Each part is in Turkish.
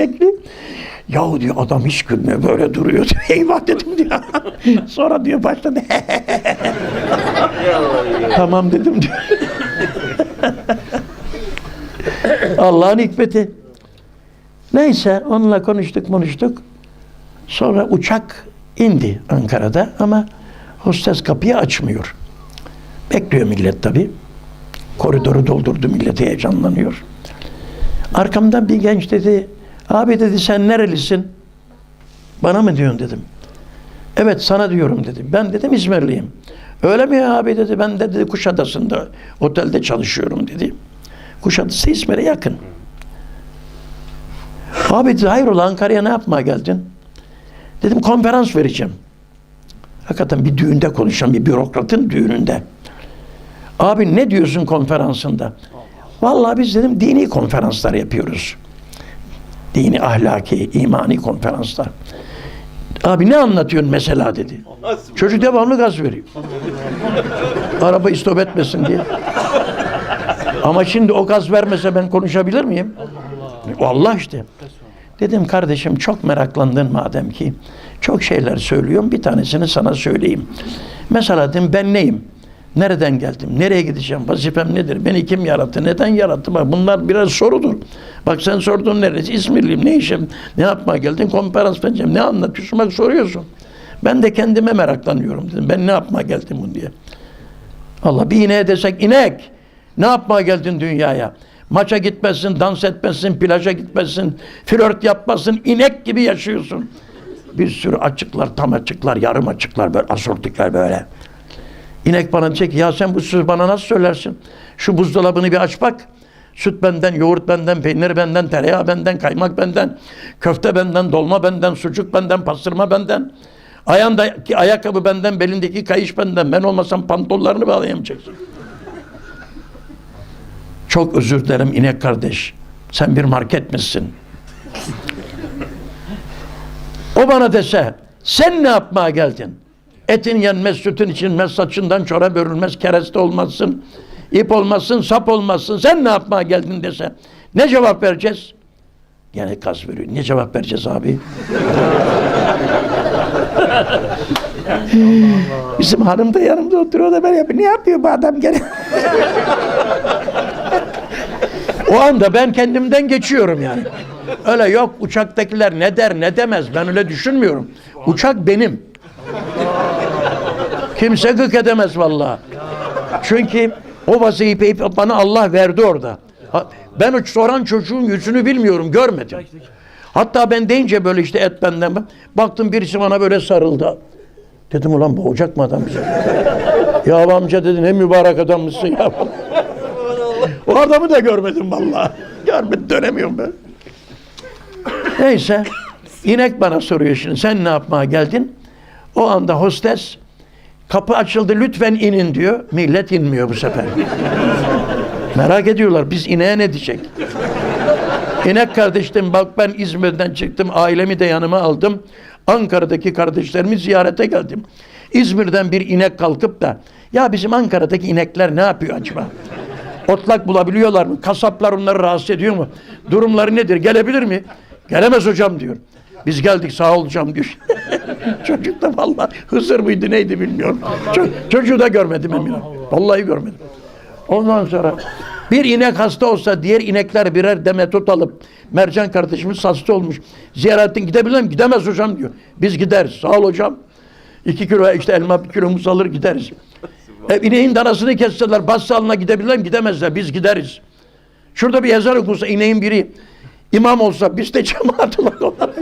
Bekli. Yahu diyor adam hiç gülmüyor böyle duruyor. Eyvah dedim diyor. Sonra diyor başladı. tamam dedim diyor. Allah'ın hikmeti. Neyse onunla konuştuk konuştuk. Sonra uçak indi Ankara'da ama hostes kapıyı açmıyor. Bekliyor millet tabii. Koridoru doldurdu millet heyecanlanıyor. Arkamdan bir genç dedi, abi dedi sen nerelisin? Bana mı diyorsun dedim. Evet sana diyorum dedi. Ben dedim İzmirliyim. Öyle mi ya abi dedi. Ben de dedi Kuşadası'nda otelde çalışıyorum dedi. Kuşadası İzmir'e yakın. Abi dedi hayrola Ankara'ya ne yapmaya geldin? Dedim konferans vereceğim. Hakikaten bir düğünde konuşan bir bürokratın düğününde. Abi ne diyorsun konferansında? Vallahi biz dedim dini konferanslar yapıyoruz. Dini, ahlaki, imani konferanslar. Abi ne anlatıyorsun mesela dedi. Çocuk devamlı gaz veriyor. Araba istop etmesin diye. Ama şimdi o gaz vermese ben konuşabilir miyim? Allah işte. Dedim kardeşim çok meraklandın madem ki çok şeyler söylüyorum bir tanesini sana söyleyeyim. Mesela dedim ben neyim? Nereden geldim? Nereye gideceğim? Vazifem nedir? Beni kim yarattı? Neden yarattı? Bak bunlar biraz sorudur. Bak sen sordun neresi? İzmirliyim. Ne işim? Ne yapmaya geldin? Konferans vereceğim. Ne anlatıyorsun? Bak soruyorsun. Ben de kendime meraklanıyorum dedim. Ben ne yapmaya geldim bunu diye. Allah bir ineğe desek inek ne yapmaya geldin dünyaya? Maça gitmezsin, dans etmezsin, plaja gitmezsin, flört yapmazsın, inek gibi yaşıyorsun. Bir sürü açıklar, tam açıklar, yarım açıklar, böyle asortikler böyle. İnek bana diyecek ya sen bu sözü bana nasıl söylersin? Şu buzdolabını bir aç bak. Süt benden, yoğurt benden, peynir benden, tereyağı benden, kaymak benden, köfte benden, dolma benden, sucuk benden, pastırma benden. Ayağındaki ayakkabı benden, belindeki kayış benden. Ben olmasam pantollarını bağlayamayacaksın. Çok özür dilerim inek kardeş. Sen bir market misin? O bana dese, sen ne yapmaya geldin? Etin yenmez, sütün içilmez, saçından çorap örülmez, kereste olmazsın, ip olmazsın, sap olmazsın. Sen ne yapmaya geldin dese. Ne cevap vereceğiz? Gene gaz veriyor. Ne cevap vereceğiz abi? Bizim hanım da yanımda oturuyor da ben yapıyor. Ne yapıyor bu adam gene? o anda ben kendimden geçiyorum yani. Öyle yok uçaktakiler ne der ne demez ben öyle düşünmüyorum. Uçak benim. Kimse gık edemez vallahi. Çünkü o vazifeyi bana Allah verdi orada. Ben o soran çocuğun yüzünü bilmiyorum, görmedim. Hatta ben deyince böyle işte et benden bak- baktım birisi bana böyle sarıldı. Dedim ulan boğacak mı adam bizi? ya amca dedi ne mübarek adammışsın ya. o adamı da görmedim vallahi. Görmedim dönemiyorum ben. Neyse. inek bana soruyor şimdi sen ne yapmaya geldin? O anda hostes kapı açıldı lütfen inin diyor. Millet inmiyor bu sefer. Merak ediyorlar biz ineğe ne diyecek? İnek kardeşim bak ben İzmir'den çıktım ailemi de yanıma aldım. Ankara'daki kardeşlerimi ziyarete geldim. İzmir'den bir inek kalkıp da ya bizim Ankara'daki inekler ne yapıyor acaba? Otlak bulabiliyorlar mı? Kasaplar onları rahatsız ediyor mu? Durumları nedir? Gelebilir mi? Gelemez hocam diyor. Biz geldik sağ ol hocam diyor. Çocuk da vallahi Hızır mıydı neydi bilmiyorum. Ço- çocuğu da görmedim eminim. Vallahi görmedim. Ondan sonra bir inek hasta olsa diğer inekler birer demet tut alıp Mercan kardeşimiz hasta olmuş. Ziyaretin gidebilir mi? Gidemez hocam diyor. Biz gideriz. Sağ ol hocam. İki kilo işte elma bir kilo muz alır gideriz. E, ineğin danasını kesseler bas salına gidebilirler mi? Gidemezler. Biz gideriz. Şurada bir ezan okunsa ineğin biri imam olsa biz de cemaat olarak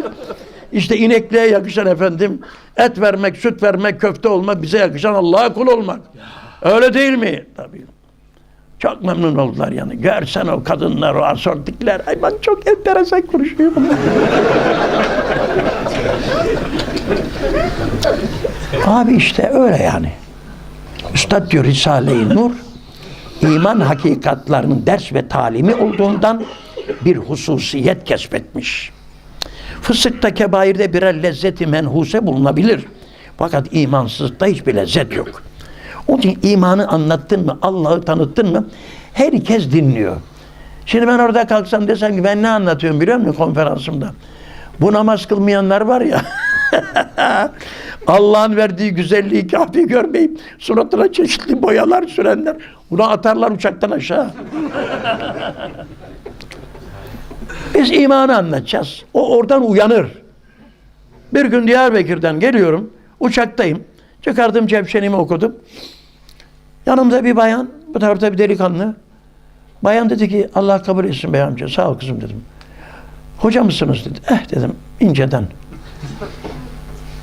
işte inekliğe yakışan efendim et vermek, süt vermek, köfte olmak bize yakışan Allah'a kul olmak. Öyle değil mi? Tabii. Çok memnun oldular yani. Görsen o kadınlar, o asortikler. Ay bak çok enteresan konuşuyor bunlar. Abi işte öyle yani. Üstad diyor Risale-i Nur, iman hakikatlarının ders ve talimi olduğundan bir hususiyet kesbetmiş. Fısıkta kebairde birer lezzeti menhuse bulunabilir. Fakat imansızlıkta hiçbir lezzet yok. Onun için imanı anlattın mı, Allah'ı tanıttın mı herkes dinliyor. Şimdi ben orada kalksam desem ki ben ne anlatıyorum biliyor musun konferansımda? Bu namaz kılmayanlar var ya. Allah'ın verdiği güzelliği kafi görmeyip suratına çeşitli boyalar sürenler. Bunu atarlar uçaktan aşağı. Biz imanı anlatacağız. O oradan uyanır. Bir gün Diyarbakır'dan geliyorum. Uçaktayım. Çıkardım cevşenimi okudum. Yanımda bir bayan, bu tarafta bir delikanlı. Bayan dedi ki Allah kabul etsin bey amca. Sağ ol kızım dedim. Hoca mısınız dedi. Eh dedim inceden.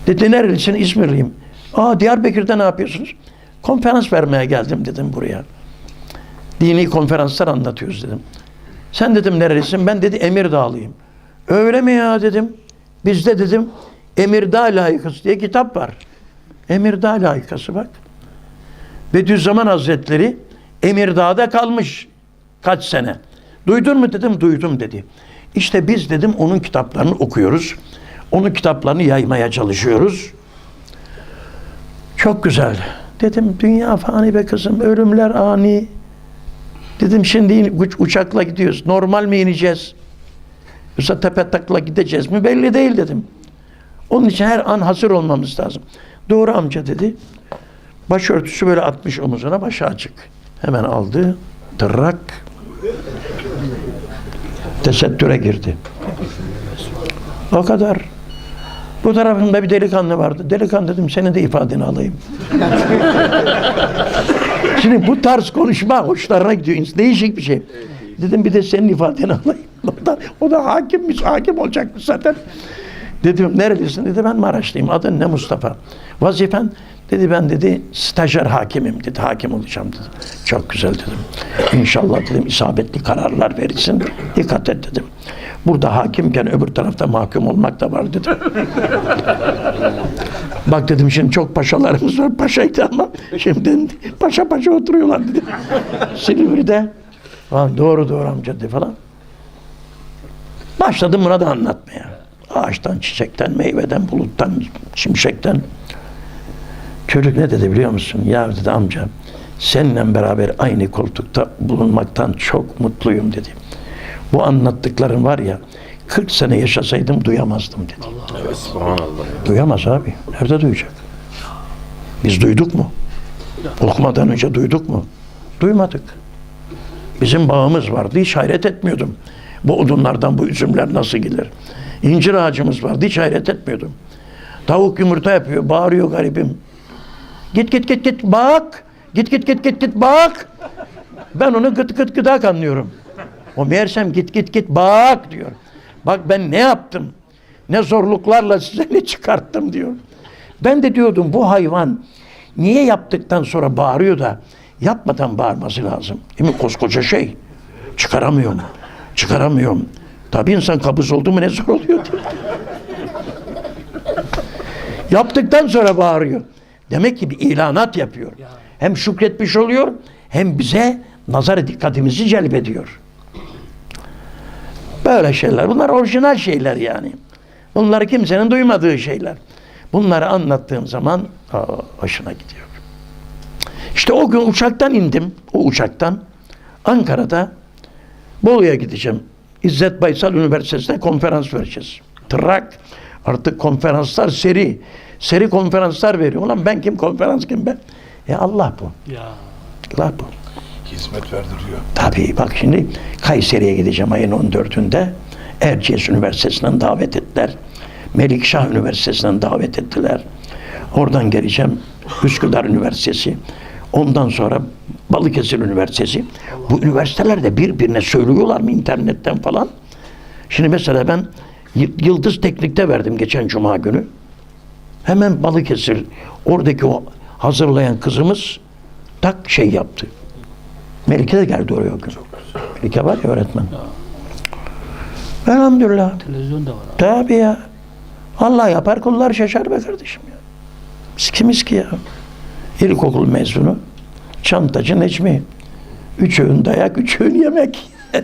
Dedi nerelisin? İzmirliyim. Aa Diyarbakır'da ne yapıyorsunuz? Konferans vermeye geldim dedim buraya. Dini konferanslar anlatıyoruz dedim. Sen dedim nerelisin? Ben dedi Emirdağlıyım. Öyle mi ya dedim. Bizde dedim Emirdağ layıkası diye kitap var. Emirdağ layıkası bak. Bediüzzaman Hazretleri Emirdağ'da kalmış kaç sene. Duydun mu dedim, duydum dedi. İşte biz dedim onun kitaplarını okuyoruz. Onun kitaplarını yaymaya çalışıyoruz. Çok güzel. Dedim dünya fani be kızım, ölümler ani. Dedim şimdi uçakla gidiyoruz. Normal mi ineceğiz? Yoksa tepe takla gideceğiz mi? Belli değil dedim. Onun için her an hazır olmamız lazım. Doğru amca dedi. Başörtüsü böyle atmış omuzuna, başı açık. Hemen aldı. Tırrak. Tesettüre girdi. O kadar. Bu tarafında bir delikanlı vardı. Delikanlı dedim senin de ifadeni alayım. Şimdi bu tarz konuşma hoşlarına gidiyor. Değişik bir şey. Dedim bir de senin ifadeni alayım. O da, o da hakimmiş, hakim olacakmış zaten. Dedim nerelisin? Dedi ben Maraşlıyım. Adın ne Mustafa? Vazifen? Dedi ben dedi stajyer hakimim dedi. Hakim olacağım dedi. Çok güzel dedim. İnşallah dedim isabetli kararlar verirsin. Dikkat et dedim. Burada hakimken öbür tarafta mahkum olmak da var dedim. Bak dedim şimdi çok paşalarımız var. Paşaydı ama şimdi paşa paşa oturuyorlar dedim. Silivri'de. Falan, doğru doğru amca dedi falan. Başladım buna da anlatmaya. Ağaçtan, çiçekten, meyveden, buluttan, şimşekten. Çocuk ne dedi biliyor musun? Ya dedi amca seninle beraber aynı koltukta bulunmaktan çok mutluyum dedi. Bu anlattıkların var ya 40 sene yaşasaydım duyamazdım dedi. Duyamaz abi. Nerede duyacak? Biz duyduk mu? Okumadan önce duyduk mu? Duymadık. Bizim bağımız vardı. Hiç hayret etmiyordum. Bu odunlardan bu üzümler nasıl gelir? İncir ağacımız vardı. Hiç hayret etmiyordum. Tavuk yumurta yapıyor. Bağırıyor garibim. Git git git git bak. Git git git git git bak. Ben onu gıt gıt gıdak anlıyorum. O meğersem git git git bak diyor. Bak ben ne yaptım? Ne zorluklarla size ne çıkarttım diyor. Ben de diyordum bu hayvan niye yaptıktan sonra bağırıyor da yapmadan bağırması lazım. Değil mi? Koskoca şey. Çıkaramıyorum. Çıkaramıyorum. Tabii insan kabız oldu mu ne zor oluyor. Yaptıktan sonra bağırıyor. Demek ki bir ilanat yapıyor. Hem şükretmiş oluyor hem bize nazar dikkatimizi celbediyor. Böyle şeyler. Bunlar orijinal şeyler yani. Bunlar kimsenin duymadığı şeyler. Bunları anlattığım zaman aa, hoşuna gidiyor. İşte o gün uçaktan indim. O uçaktan Ankara'da Bolu'ya gideceğim. İzzet Baysal Üniversitesi'nde konferans vereceğiz. Trak. Artık konferanslar seri. Seri konferanslar veriyor. Ulan ben kim konferans kim ben? Ya Allah bu. Ya. Allah bu. Hizmet verdiriyor. Tabii bak şimdi Kayseri'ye gideceğim ayın 14'ünde. Erciyes Üniversitesi'nden davet ettiler. Melikşah Üniversitesi'nden davet ettiler. Oradan geleceğim Üsküdar Üniversitesi. Ondan sonra Balıkesir Üniversitesi. Bu üniversiteler de birbirine söylüyorlar mı internetten falan. Şimdi mesela ben Yıldız Teknik'te verdim geçen cuma günü. Hemen Balıkesir oradaki o hazırlayan kızımız tak şey yaptı. Melike de geldi oraya o gün. Melike var ya öğretmen. Elhamdülillah. Televizyon da var. abi. Tabii ya. Allah yapar kullar şaşar be kardeşim ya. Biz kimiz ki ya? İlkokul mezunu. Çantacı Necmi. Üç öğün dayak, üç öğün yemek.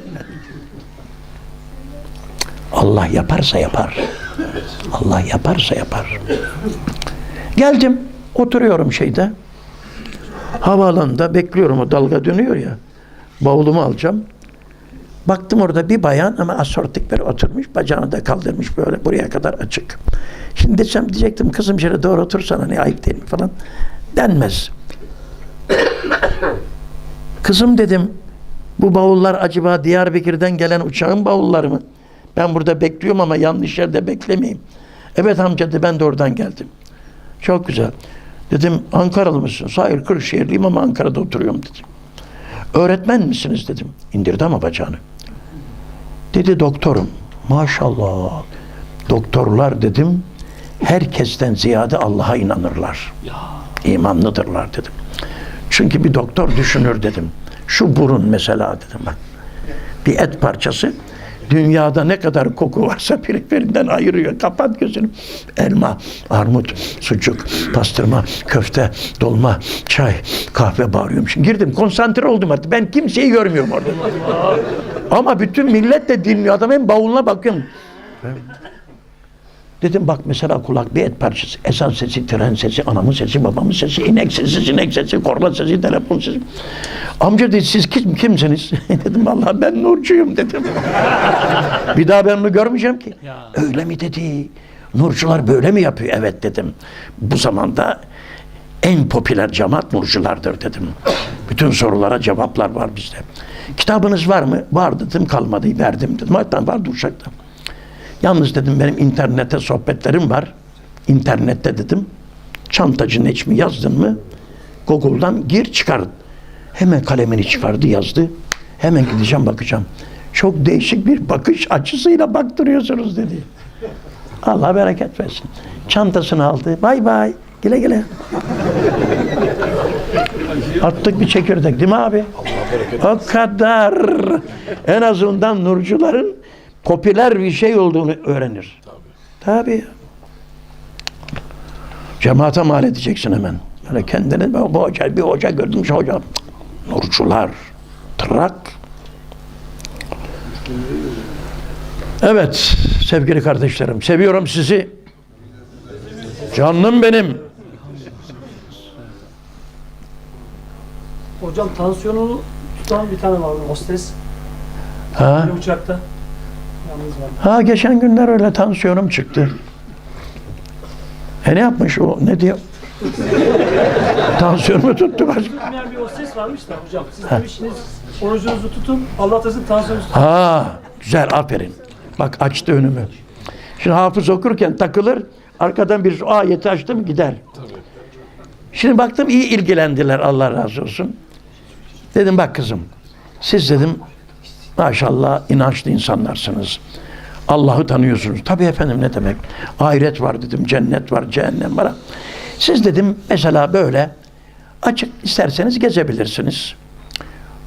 Allah yaparsa yapar. Allah yaparsa yapar. Geldim. Oturuyorum şeyde. Havaalanında bekliyorum o dalga dönüyor ya. Bavulumu alacağım. Baktım orada bir bayan ama asortik bir oturmuş. Bacağını da kaldırmış böyle buraya kadar açık. Şimdi desem diyecektim kızım şöyle doğru otursana ne ayıp değil mi falan. Denmez. Kızım dedim bu bavullar acaba Diyarbakır'dan gelen uçağın bavulları mı? Ben burada bekliyorum ama yanlış yerde beklemeyeyim. Evet amca dedi ben de oradan geldim. Çok güzel. Dedim Ankaralı mısın? Hayır Kırşehirliyim ama Ankara'da oturuyorum dedim. Öğretmen misiniz dedim. İndirdi ama bacağını. Dedi doktorum. Maşallah. Doktorlar dedim herkesten ziyade Allah'a inanırlar. İmanlıdırlar dedim. Çünkü bir doktor düşünür dedim. Şu burun mesela dedim bak. Bir et parçası dünyada ne kadar koku varsa birbirinden ayırıyor. Kapat gözünü. Elma, armut, sucuk, pastırma, köfte, dolma, çay, kahve bağırıyorum. Şimdi girdim konsantre oldum artık. Ben kimseyi görmüyorum orada. Ama bütün millet de dinliyor. Adam hem bavuluna bakıyorum. Dedim bak mesela kulak bir et parçası. Ezan sesi, tren sesi, anamın sesi, babamın sesi, inek sesi, sinek sesi, korna sesi, telefon sesi. Amca dedi siz kim, kimsiniz? dedim vallahi ben Nurcuyum dedim. bir daha ben onu görmeyeceğim ki. Öyle mi dedi? Nurcular böyle mi yapıyor? Evet dedim. Bu zamanda en popüler cemaat nurculardır dedim. Bütün sorulara cevaplar var bizde. Kitabınız var mı? Var dedim kalmadı verdim dedim. Hatta vardı uçakta. Yalnız dedim benim internette sohbetlerim var. İnternette dedim. Çantacı Necmi yazdın mı? Google'dan gir çıkar. Hemen kalemini çıkardı yazdı. Hemen gideceğim bakacağım. Çok değişik bir bakış açısıyla baktırıyorsunuz dedi. Allah bereket versin. Çantasını aldı. Bay bay. Güle güle. Attık bir çekirdek değil mi abi? O kadar. En azından nurcuların popüler bir şey olduğunu öğrenir. Tabii. Cemaate mal edeceksin hemen. Böyle kendini bu bu hoca, bir hoca gördüm şu hoca. Nurcular. Trak. Evet sevgili kardeşlerim seviyorum sizi. Canım benim. Hocam tansiyonunu tutan bir tane vardı hostes. Ha, Bir uçakta. Ha geçen günler öyle tansiyonum çıktı. E ne yapmış o? Ne diyor? Tansiyonumu tuttu başka. Bilmeyen bir hostes varmış da hocam. Siz demişsiniz orucunuzu tutun. Allah sizin tansiyonunuzu tutun. Ha, güzel aferin. Bak açtı önümü. Şimdi hafız okurken takılır, arkadan bir ayeti açtım gider. Şimdi baktım iyi ilgilendiler Allah razı olsun. Dedim bak kızım, siz dedim maşallah inançlı insanlarsınız. Allah'ı tanıyorsunuz. Tabii efendim ne demek? Ahiret var dedim, cennet var, cehennem var. Siz dedim mesela böyle açık isterseniz gezebilirsiniz.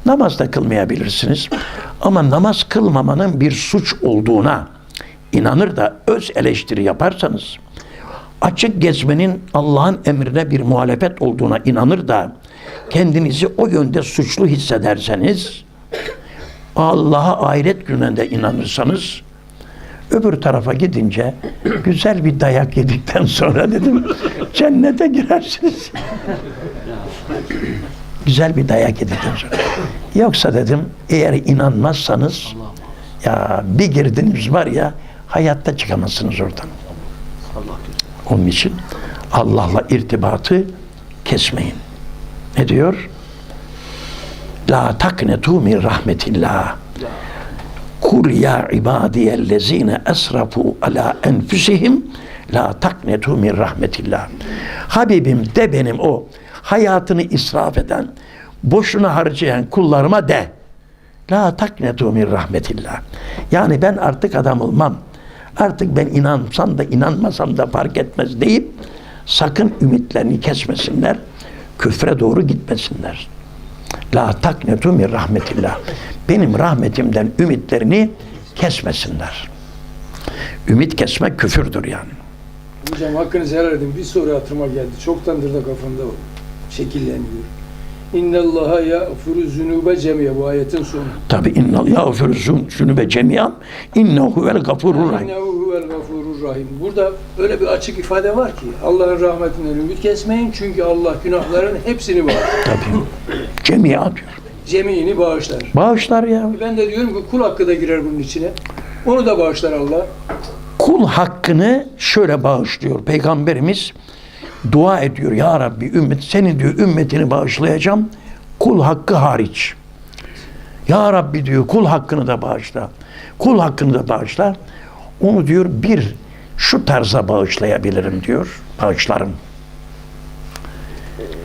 Namaz da kılmayabilirsiniz. Ama namaz kılmamanın bir suç olduğuna inanır da öz eleştiri yaparsanız, açık gezmenin Allah'ın emrine bir muhalefet olduğuna inanır da kendinizi o yönde suçlu hissederseniz, Allah'a ahiret gününde inanırsanız, öbür tarafa gidince güzel bir dayak yedikten sonra dedim cennete girersiniz. güzel bir dayak yedikten sonra. Yoksa dedim eğer inanmazsanız ya bir girdiniz var ya hayatta çıkamazsınız oradan. Onun için Allah'la irtibatı kesmeyin. Ne diyor? La taknetu min rahmetillah. Kul ya ibadiyellezine esrafu ala enfusihim la taknetu min rahmetillah. Habibim de benim o hayatını israf eden, boşuna harcayan kullarıma de. La taknetu min rahmetillah. Yani ben artık adam olmam. Artık ben inansam da inanmasam da fark etmez deyip sakın ümitlerini kesmesinler. Küfre doğru gitmesinler. La taknetu min rahmetillah. Benim rahmetimden ümitlerini kesmesinler. Ümit kesmek küfürdür yani. Hocam hakkınızı helal edin. Bir soru hatırıma geldi. Çoktandır da kafamda şekilleniyor. İnne Allaha ya'furu zunube cemiye bu ayetin sonu. Tabi innal yağfiru şunu ve cemiyan innehu huvel gafurur rahim. İnnehu huvel gafurur rahim. Burada öyle bir açık ifade var ki Allah'ın rahmetinden ümit kesmeyin çünkü Allah günahların hepsini var. Tabi cemiyan diyor. cemini bağışlar. Bağışlar ya. Ben de diyorum ki kul hakkı da girer bunun içine. Onu da bağışlar Allah. Kul hakkını şöyle bağışlıyor. Peygamberimiz dua ediyor. Ya Rabbi ümmet, seni diyor ümmetini bağışlayacağım. Kul hakkı hariç. Ya Rabbi diyor kul hakkını da bağışla. Kul hakkını da bağışla. Onu diyor bir şu tarza bağışlayabilirim diyor. Bağışlarım.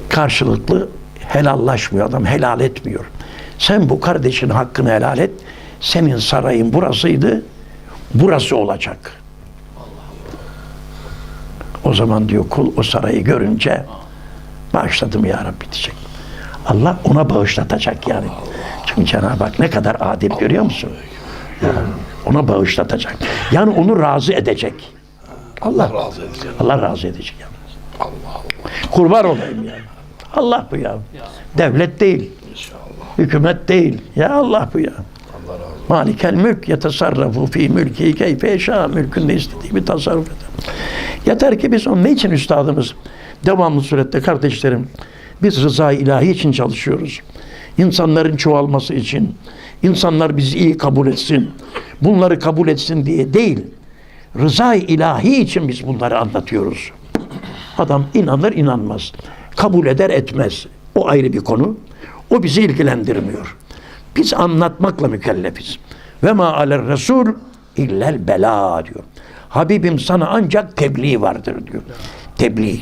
Karşılıklı helallaşmıyor adam. Helal etmiyor. Sen bu kardeşin hakkını helal et. Senin sarayın burasıydı. Burası olacak. O zaman diyor kul o sarayı görünce bağışladım ya Rabbi diyecek. Allah ona bağışlatacak yani. Çünkü Cenab-ı Hak ne kadar adil görüyor musun? Ya, ona bağışlatacak. Yani onu razı edecek. Allah, razı edecek. Allah razı edecek. Yani. Kurban olayım yani. Allah bu ya. Devlet değil. Hükümet değil. Ya Allah bu ya. Malikel mülk yetesarrafu fi mülki keyfe eşâ mülkünde istediği bir tasarruf eder. Yeter ki biz onun ne için üstadımız devamlı surette kardeşlerim biz rıza ilahi için çalışıyoruz. İnsanların çoğalması için, insanlar bizi iyi kabul etsin, bunları kabul etsin diye değil. Rıza ilahi için biz bunları anlatıyoruz. Adam inanır inanmaz. Kabul eder etmez. O ayrı bir konu. O bizi ilgilendirmiyor. Biz anlatmakla mükellefiz. Ve ma aler resul illel bela diyor. Habibim sana ancak tebliğ vardır diyor. Tebliğ.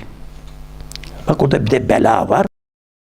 Bak orada bir de bela var.